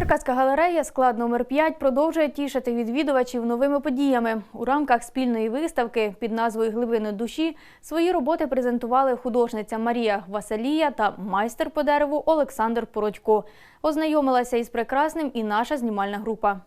Черкаська галерея склад номер 5 продовжує тішити відвідувачів новими подіями. У рамках спільної виставки під назвою Глибини душі свої роботи презентували художниця Марія Василія та майстер по дереву Олександр Породько. Ознайомилася із прекрасним і наша знімальна група.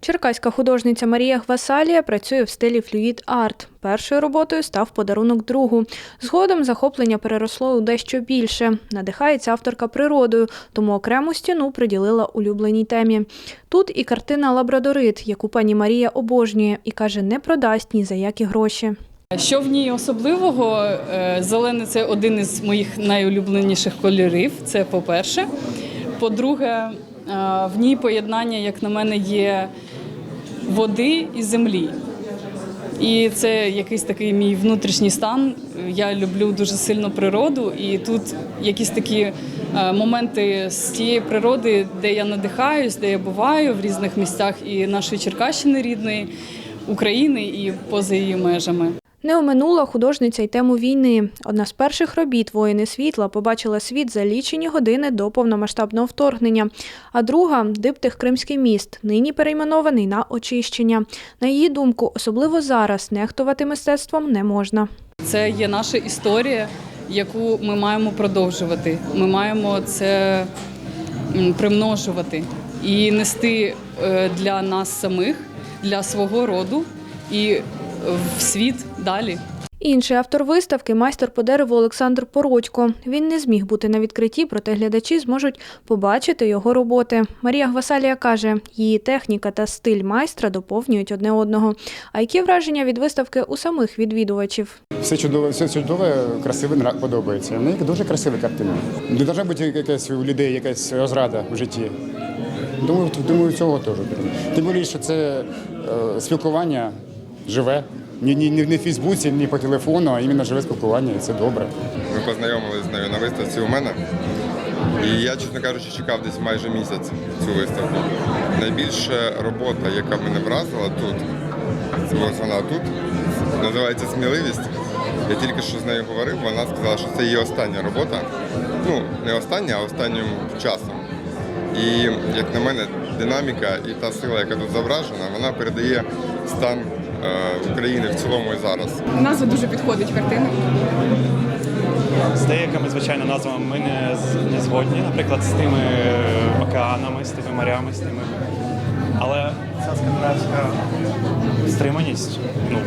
Черкаська художниця Марія Гвасалія працює в стилі флюїд арт. Першою роботою став подарунок другу. Згодом захоплення переросло у дещо більше. Надихається авторка природою, тому окрему стіну приділила улюбленій темі. Тут і картина Лабрадорит, яку пані Марія обожнює, і каже, не продасть ні за які гроші. Що в ній особливого? Е, Зелений це один із моїх найулюбленіших кольорів. Це по-перше. По-друге, е, в ній поєднання, як на мене, є води і землі. І це якийсь такий мій внутрішній стан. Я люблю дуже сильно природу, і тут якісь такі е, моменти з тієї природи, де я надихаюсь, де я буваю в різних місцях і нашої Черкащини рідної, України і поза її межами. Не оминула художниця й тему війни. Одна з перших робіт воїни світла побачила світ за лічені години до повномасштабного вторгнення. А друга диптих Кримський міст, нині перейменований на очищення. На її думку, особливо зараз нехтувати мистецтвом не можна. Це є наша історія, яку ми маємо продовжувати. Ми маємо це примножувати і нести е, для нас самих, для свого роду і в світ далі. Інший автор виставки майстер по дереву Олександр Породько. Він не зміг бути на відкритті, проте глядачі зможуть побачити його роботи. Марія Гвасалія каже, її техніка та стиль майстра доповнюють одне одного. А які враження від виставки у самих відвідувачів? Все чудове, все чудове, красиве, подобається. В неї дуже красиві картини. Не повинна бути якась у людей якась розрада в житті. Думаю, думаю, цього теж. Тим більше, що це е, спілкування живе. Ні, ні, ні, не в Фейсбуці, ні по телефону, а іменно живе спілкування, і це добре. Ми познайомилися з нею на виставці у мене. І я, чесно кажучи, чекав десь майже місяць цю виставку. Найбільша робота, яка мене вразила тут, це вона тут, називається Сміливість. Я тільки що з нею говорив, вона сказала, що це її остання робота. Ну, не остання, а останнім часом. І, як на мене, динаміка і та сила, яка тут зображена, вона передає стан України в цілому і зараз. Назва дуже підходить картини. З деякими, звичайно, назвами ми не, не згодні, наприклад, з тими е, океанами, з тими морями, з тими. Але ця скандинавська стриманість, ну,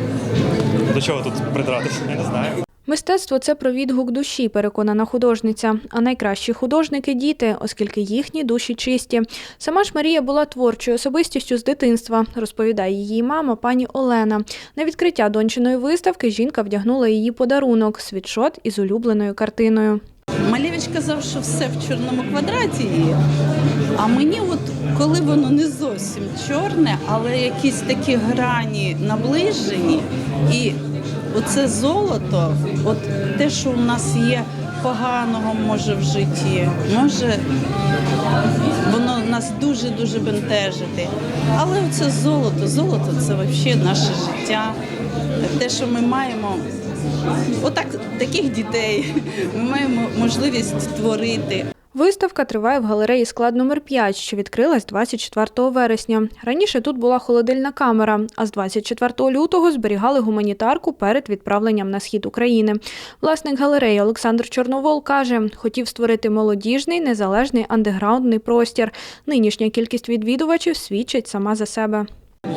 до чого тут придратися, я не знаю. Мистецтво це про відгук душі, переконана художниця. А найкращі художники діти, оскільки їхні душі чисті. Сама ж Марія була творчою особистістю з дитинства, розповідає її мама пані Олена. На відкриття дончиної виставки жінка вдягнула її подарунок світшот із улюбленою картиною. Малевич казав, що все в чорному квадраті. А мені, от коли воно не зовсім чорне, але якісь такі грані наближені, і оце золото, от те, що у нас є поганого може в житті, може воно нас дуже-дуже бентежити. Але оце золото, золото це взагалі наше життя. Те, що ми маємо Отак таких дітей ми маємо можливість творити. Виставка триває в галереї склад номер 5 що відкрилась 24 вересня. Раніше тут була холодильна камера, а з 24 лютого зберігали гуманітарку перед відправленням на схід України. Власник галереї Олександр Чорновол каже, хотів створити молодіжний, незалежний андеграундний простір. Нинішня кількість відвідувачів свідчить сама за себе.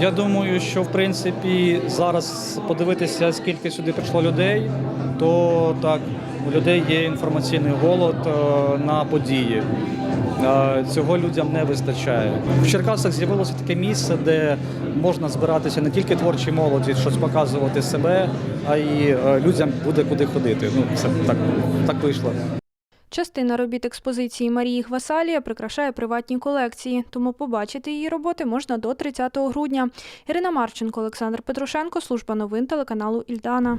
Я думаю, що в принципі зараз подивитися, скільки сюди прийшло людей, то так у людей є інформаційний голод е, на події. Е, Цього людям не вистачає. В Черкасах з'явилося таке місце, де можна збиратися не тільки творчій молоді, щось показувати себе, а й е, людям буде куди ходити. Ну це так, так вийшло. Частина робіт експозиції Марії Гвасалія прикрашає приватні колекції, тому побачити її роботи можна до 30 грудня. Ірина Марченко, Олександр Петрушенко, служба новин телеканалу Ільдана.